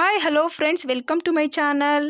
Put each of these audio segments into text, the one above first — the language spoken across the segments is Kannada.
Hi hello friends welcome to my channel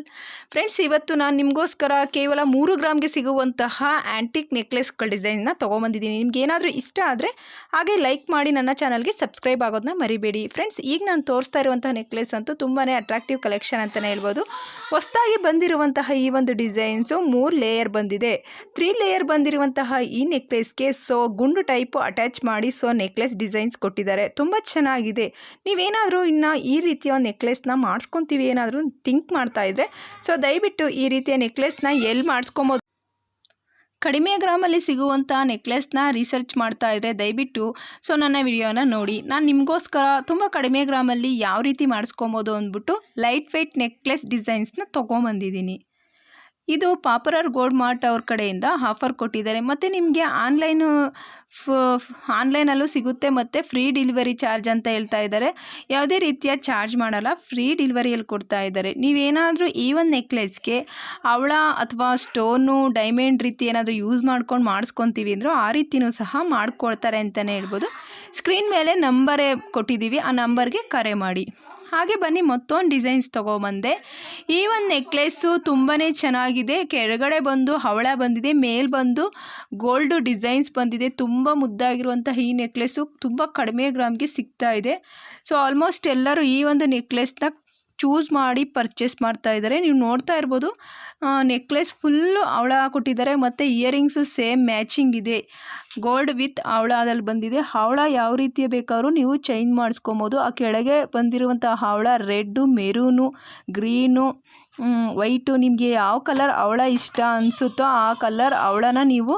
friends ಇವತ್ತು ನಾನು ನಿಮಗೋಸ್ಕರ ಕೇವಲ ಮೂರು ಗ್ರಾಮ್ಗೆ ಸಿಗುವಂತಹ ಆ್ಯಂಟಿಕ್ ನೆಕ್ಲೆಸ್ಗಳ ಡಿಸೈನ್ನ ತೊಗೊಂಬಂದಿದ್ದೀನಿ. ನಿಮ್ಗೆ ಏನಾದರೂ ಇಷ್ಟ ಆದರೆ ಹಾಗೆ ಲೈಕ್ ಮಾಡಿ ನನ್ನ ಚಾನಲ್ಗೆ ಸಬ್ಸ್ಕ್ರೈಬ್ ಆಗೋದನ್ನ ಮರಿಬೇಡಿ. ಫ್ರೆಂಡ್ಸ್ ಈಗ ನಾನು ತೋರಿಸ್ತಾ ಇರುವಂತಹ ನೆಕ್ಲೆಸ್ ಅಂತೂ ತುಂಬಾ ಅಟ್ರಾಕ್ಟಿವ್ ಕಲೆಕ್ಷನ್ ಅಂತಲೇ ಹೇಳ್ಬೋದು. ಹೊಸದಾಗಿ ಬಂದಿರುವಂತಹ ಈ ಒಂದು ಡಿಸೈನ್ಸು ಮೂರು ಲೇಯರ್ ಬಂದಿದೆ. ತ್ರೀ ಲೇಯರ್ ಬಂದಿರುವಂತಹ ಈ ನೆಕ್ಲೆಸ್ಗೆ ಸೊ ಗುಂಡು ಟೈಪು ಅಟ್ಯಾಚ್ ಮಾಡಿ ಸೊ ನೆಕ್ಲೆಸ್ ಡಿಸೈನ್ಸ್ ಕೊಟ್ಟಿದ್ದಾರೆ. ತುಂಬ ಚೆನ್ನಾಗಿದೆ. ನೀವೇನಾದರೂ ಇನ್ನು ಈ ರೀತಿಯ ನೆಕ್ಲೆಸ್ನ ಮಾಡಿಸ್ಕೊತೀವಿ ಏನಾದರೂ ಥಿಂಕ್ ಮಾಡ್ತಾ ಇದ್ರೆ. ಸೊ ದಯವಿಟ್ಟು ಈ ರೀತಿಯ ನೆಕ್ಲೆಸ್ನ ಎಲ್ಲಿ ಮಾಡಿಸ್ಕೊಬೋದು? ಕಡಿಮೆ ಗ್ರಾಮಲ್ಲಿ ಸಿಗುವಂಥ ನೆಕ್ಲೆಸ್ನ ರಿಸರ್ಚ್ ಮಾಡ್ತಾ ಇದ್ದರೆ ದಯವಿಟ್ಟು. ಸೊ ನನ್ನ ವಿಡಿಯೋನ ನೋಡಿ. ನಾನು ನಿಮಗೋಸ್ಕರ ತುಂಬ ಕಡಿಮೆ ಗ್ರಾಮಲ್ಲಿ ಯಾವ ರೀತಿ ಮಾಡಿಸ್ಕೊಬೋದು ಅಂದ್ಬಿಟ್ಟು ಲೈಟ್ ವೆಯ್ಟ್ ನೆಕ್ಲೆಸ್ ಡಿಸೈನ್ಸ್ನ ತೊಗೊಂಬಂದಿದ್ದೀನಿ. ಇದು ಪಾಪುಲರ್ ಗೋಲ್ಡ್ ಮಾರ್ಟ್ ಅವ್ರ ಕಡೆಯಿಂದ ಆಫರ್ ಕೊಟ್ಟಿದ್ದಾರೆ. ಮತ್ತು ನಿಮಗೆ ಆನ್ಲೈನು ಆನ್ಲೈನಲ್ಲೂ ಸಿಗುತ್ತೆ ಮತ್ತು ಫ್ರೀ ಡೆಲಿವರಿ ಚಾರ್ಜ್ ಅಂತ ಹೇಳ್ತಾ ಇದ್ದಾರೆ. ಯಾವುದೇ ರೀತಿಯ ಚಾರ್ಜ್ ಮಾಡಲ್ಲ, ಫ್ರೀ ಡಿಲಿವರಿಯಲ್ಲಿ ಕೊಡ್ತಾ ಇದ್ದಾರೆ. ನೀವೇನಾದರೂ ಈ ಒಂದು ನೆಕ್ಲೆಸ್ಗೆ ಅವಳ ಅಥವಾ ಸ್ಟೋನು, ಡೈಮಂಡ್ ರೀತಿ ಏನಾದರೂ ಯೂಸ್ ಮಾಡ್ಕೊಂಡು ಮಾಡಿಸ್ಕೊತೀವಿ ಅಂದರೂ ಆ ರೀತಿಯೂ ಸಹ ಮಾಡ್ಕೊಳ್ತಾರೆ ಅಂತಲೇ ಹೇಳ್ಬೋದು. ಸ್ಕ್ರೀನ್ ಮೇಲೆ ನಂಬರೇ ಕೊಟ್ಟಿದ್ದೀವಿ. ಆ ನಂಬರ್ಗೆ ಕರೆ ಮಾಡಿ. ಹಾಗೆ ಬನ್ನಿ, ಮತ್ತೊಂದು ಡಿಸೈನ್ಸ್ ತೊಗೊಬಂದೆ. ಈ ಒಂದು ನೆಕ್ಲೆಸ್ಸು ತುಂಬಾ ಚೆನ್ನಾಗಿದೆ. ಕೆಳಗಡೆ ಬಂದು, ಹವಳ ಬಂದಿದೆ, ಮೇಲ್ ಬಂದು ಗೋಲ್ಡು ಡಿಸೈನ್ಸ್ ಬಂದಿದೆ. ತುಂಬ ಮುದ್ದಾಗಿರುವಂತಹ ಈ ನೆಕ್ಲೆಸ್ಸು ತುಂಬ ಕಡಿಮೆ ಗ್ರಾಮ್ಗೆ ಸಿಗ್ತಾ ಇದೆ. ಸೊ ಆಲ್ಮೋಸ್ಟ್ ಎಲ್ಲರೂ ಈ ಒಂದು ನೆಕ್ಲೆಸ್ನ ಚೂಸ್ ಮಾಡಿ ಪರ್ಚೇಸ್ ಮಾಡ್ತಾ ಇದ್ದಾರೆ. ನೀವು ನೋಡ್ತಾ ಇರ್ಬೋದು ನೆಕ್ಲೆಸ್ ಫುಲ್ಲು ಅವಳ ಕೊಟ್ಟಿದ್ದಾರೆ ಮತ್ತು ಇಯರಿಂಗ್ಸು ಸೇಮ್ ಮ್ಯಾಚಿಂಗ್ ಇದೆ. ಗೋಲ್ಡ್ ವಿತ್ ಹವಳದಲ್ಲಿ ಬಂದಿದೆ. ಹವಳ ಯಾವ ರೀತಿಯ ಬೇಕಾದ್ರೂ ನೀವು ಚೇಂಜ್ ಮಾಡಿಸ್ಕೊಬೋದು. ಆ ಕೆಳಗೆ ಬಂದಿರುವಂಥ ಹವಳ ರೆಡ್ಡು ಮೆರೂನು ಗ್ರೀನು ವೈಟು, ನಿಮಗೆ ಯಾವ ಕಲರ್ ಅವಳ ಇಷ್ಟ ಅನಿಸುತ್ತೋ ಆ ಕಲರ್ ಅವಳನ ನೀವು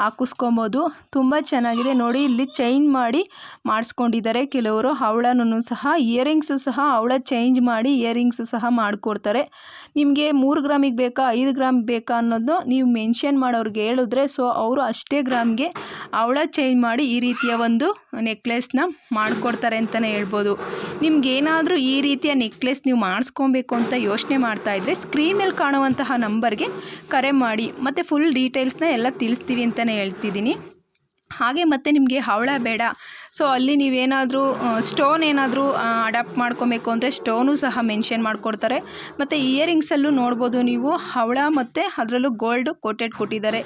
ಹಾಕಿಸ್ಕೊಬೋದು. ತುಂಬ ಚೆನ್ನಾಗಿದೆ. ನೋಡಿ, ಇಲ್ಲಿ ಚೇಂಜ್ ಮಾಡಿ ಮಾಡಿಸ್ಕೊಂಡಿದ್ದಾರೆ ಕೆಲವರು. ಅವಳನೂ ಸಹ, ಇಯರಿಂಗ್ಸು ಸಹ ಅವಳ ಚೇಂಜ್ ಮಾಡಿ ಇಯರಿಂಗ್ಸು ಸಹ ಮಾಡಿಕೊಡ್ತಾರೆ. ನಿಮಗೆ ಮೂರು ಗ್ರಾಮಿಗೆ ಬೇಕಾ, ಐದು ಗ್ರಾಮ್ ಬೇಕಾ ಅನ್ನೋದು ನೀವು ಮೆನ್ಷನ್ ಮಾಡೋರಿಗೆ ಹೇಳಿದ್ರೆ, ಸೊ ಅವರು ಅಷ್ಟೇ ಗ್ರಾಮ್ಗೆ ಅವಳ ಚೇಂಜ್ ಮಾಡಿ ಈ ರೀತಿಯ ಒಂದು ನೆಕ್ಲೆಸ್ನ ಮಾಡಿಕೊಡ್ತಾರೆ ಅಂತಲೇ ಹೇಳ್ಬೋದು. ನಿಮ್ಗೇನಾದರೂ ಈ ರೀತಿಯ ನೆಕ್ಲೆಸ್ ನೀವು ಮಾಡಿಸ್ಕೊಬೇಕು ಅಂತ ಯೋಚನೆ ಮಾಡ್ತಾ ಇದ್ದರೆ ಸ್ಕ್ರೀನ್ ಮೇಲೆ ಕಾಣುವಂತಹ ನಂಬರ್ಗೆ ಕರೆ ಮಾಡಿ, ಮತ್ತು ಫುಲ್ ಡೀಟೇಲ್ಸ್ನ ಎಲ್ಲ ತಿಳಿಸ್ತೀವಿ ಅಂತಲೇ ಹೇಳ್ತಿದ್ದೀನಿ. ಹಾಗೆ ಮತ್ತೆ ನಿಮಗೆ ಹವಳ ಬೇಡ ಸೊ ಅಲ್ಲಿ ನೀವೇನಾದರೂ ಸ್ಟೋನ್ ಏನಾದರೂ ಅಡಾಪ್ಟ್ ಮಾಡ್ಕೊಬೇಕು ಅಂದರೆ ಸ್ಟೋನು ಸಹ ಮೆನ್ಷನ್ ಮಾಡಿಕೊಡ್ತಾರೆ. ಮತ್ತು ಇಯರಿಂಗ್ಸಲ್ಲೂ ನೋಡ್ಬೋದು ನೀವು, ಹವಳ ಮತ್ತು ಅದರಲ್ಲೂ ಗೋಲ್ಡ್ ಕೋಟೆಡ್ ಕೊಟ್ಟಿದ್ದಾರೆ.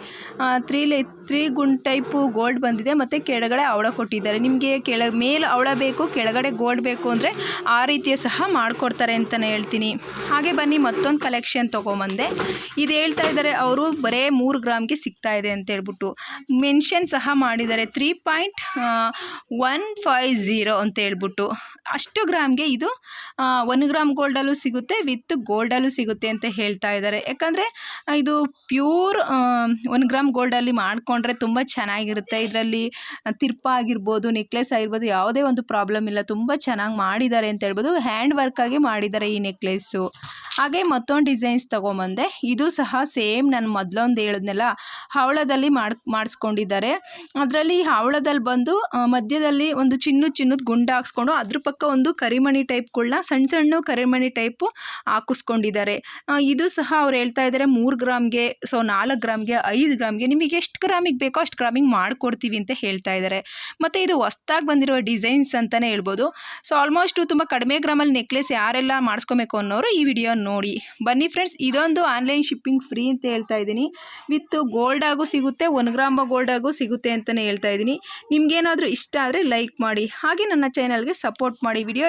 ತ್ರೀ ಲೈ ತ್ರೀ ಗುಂಡ್ ಟೈಪು ಗೋಲ್ಡ್ ಬಂದಿದೆ, ಮತ್ತು ಕೆಳಗಡೆ ಅವಳ ಕೊಟ್ಟಿದ್ದಾರೆ. ನಿಮಗೆ ಕೆಳ, ಮೇಲೆ ಅವಳ ಬೇಕು, ಕೆಳಗಡೆ ಗೋಲ್ಡ್ ಬೇಕು ಅಂದರೆ ಆ ರೀತಿಯ ಸಹ ಮಾಡಿಕೊಡ್ತಾರೆ ಅಂತಲೇ ಹೇಳ್ತೀನಿ. ಹಾಗೆ ಬನ್ನಿ, ಮತ್ತೊಂದು ಕಲೆಕ್ಷನ್ ತೊಗೊಂಬಂದೆ. ಇದು ಹೇಳ್ತಾ ಇದ್ದಾರೆ, ಅವರು ಬರೇ ಮೂರು ಗ್ರಾಮ್ಗೆ ಸಿಗ್ತಾ ಇದೆ ಅಂತ ಹೇಳ್ಬಿಟ್ಟು. ಮೆನ್ಷನ್ ಸಹ ಮಾಡಿದ್ದಾರೆ three point one five zero ಅಂತ ಹೇಳ್ಬಿಟ್ಟು ಅಷ್ಟು ಗ್ರಾಮ್ಗೆ ಇದು ಒನ್ ಗ್ರಾಮ್ ಗೋಲ್ಡಲ್ಲೂ ಸಿಗುತ್ತೆ, ವಿತ್ ಗೋಲ್ಡಲ್ಲೂ ಸಿಗುತ್ತೆ ಅಂತ ಹೇಳ್ತಾ ಇದ್ದಾರೆ. ಯಾಕಂದರೆ, ಇದು ಪ್ಯೂರ್ ಒನ್ ಗ್ರಾಮ್ ಗೋಲ್ಡಲ್ಲಿ ಮಾಡಿಕೊಂಡ್ರೆ ತುಂಬ ಚೆನ್ನಾಗಿರುತ್ತೆ. ಇದರಲ್ಲಿ ತಿರ್ಪ ಆಗಿರ್ಬೋದು ನೆಕ್ಲೆಸ್ ಆಗಿರ್ಬೋದು, ಯಾವುದೇ ಒಂದು ಪ್ರಾಬ್ಲಮ್ ಇಲ್ಲ. ತುಂಬ ಚೆನ್ನಾಗಿ ಮಾಡಿದ್ದಾರೆ ಅಂತ ಹೇಳ್ಬೋದು. ಹ್ಯಾಂಡ್ ವರ್ಕಾಗಿ ಮಾಡಿದ್ದಾರೆ ಈ ನೆಕ್ಲೆಸ್ಸು ಹಾಗೆ ಮತ್ತೊಂದು ಡಿಸೈನ್ಸ್ ತೊಗೊಂಬಂದೆ. ಇದು ಸಹ ಸೇಮ್ ನಾನು ಮೊದಲೊಂದು ಹೇಳಿದ್ನಲ್ಲ, ಹವಳದಲ್ಲಿ ಮಾಡಿ, ಮಾಡಿಸ್ಕೊಂಡಿದ್ದಾರೆ. ಅದರಲ್ಲಿ ಹವಳದಲ್ಲಿ ಬಂದು ಮಧ್ಯದಲ್ಲಿ ಒಂದು ಚಿನ್ನು ಚಿನ್ನದ ಗುಂಡ ಹಾಕ್ಸ್ಕೊಂಡು ಅದ್ರ ಪಕ್ಕ ಒಂದು ಕರಿಮಣಿ ಟೈಪ್ಗಳನ್ನ ಸಣ್ಣ ಸಣ್ಣ ಕರಿಮಣಿ ಟೈಪು ಹಾಕಿಸ್ಕೊಂಡಿದ್ದಾರೆ. ಇದು ಸಹ ಅವ್ರು ಹೇಳ್ತಾ ಇದ್ದಾರೆ ಮೂರು ಗ್ರಾಮ್ಗೆ, ಸೊ ನಾಲ್ಕು ಗ್ರಾಮ್ಗೆ, ಐದು ಗ್ರಾಮ್ಗೆ, ನಿಮಗೆ ಎಷ್ಟು ಗ್ರಾಮಿಗೆ ಬೇಕೋ ಅಷ್ಟು ಗ್ರಾಮಿಗೆ ಮಾಡಿಕೊಡ್ತೀವಿ ಅಂತ ಹೇಳ್ತಾ ಇದ್ದಾರೆ ಮತ್ತು ಇದು ಹೊಸ್ದಾಗಿ ಬಂದಿರುವ ಡಿಸೈನ್ಸ್ ಅಂತಲೇ ಹೇಳ್ಬೋದು. ಸೊ ಆಲ್ಮೋಸ್ಟು ತುಂಬ ಕಡಿಮೆ ಗ್ರಾಮಲ್ಲಿ ನೆಕ್ಲೆಸ್ ಯಾರೆಲ್ಲ ಮಾಡಿಸ್ಕೊಬೇಕು ಅನ್ನೋರು ಈ ವಿಡಿಯೋ ನೋಡಿ. ಬನ್ನಿ ಫ್ರೆಂಡ್ಸ್ ಇದೊಂದು ಆನ್ಲೈನ್ ಶಿಪ್ಪಿಂಗ್ ಫ್ರೀ ಅಂತ ಹೇಳ್ತಾ ಇದ್ದೀನಿ. ವಿತ್ ಗೋಲ್ಡಾಗೂ ಸಿಗುತ್ತೆ ಒನ್ ಗ್ರಾಮ ಗೋಲ್ಡಾಗೂ ಸಿಗುತ್ತೆ ಅಂತಲೇ ಹೇಳ್ತಾ ಇದ್ದೀನಿ. ನಿಮಗೇನಾದರೂ ಇಷ್ಟ ಆದರೆ ಲೈಕ್ ಮಾಡಿ. ಹಾಗೆ ನನ್ನ ಚಾನಲ್ಗೆ ಸಪೋರ್ಟ್ ಮಾಡಿ. ವಿಡಿಯೋ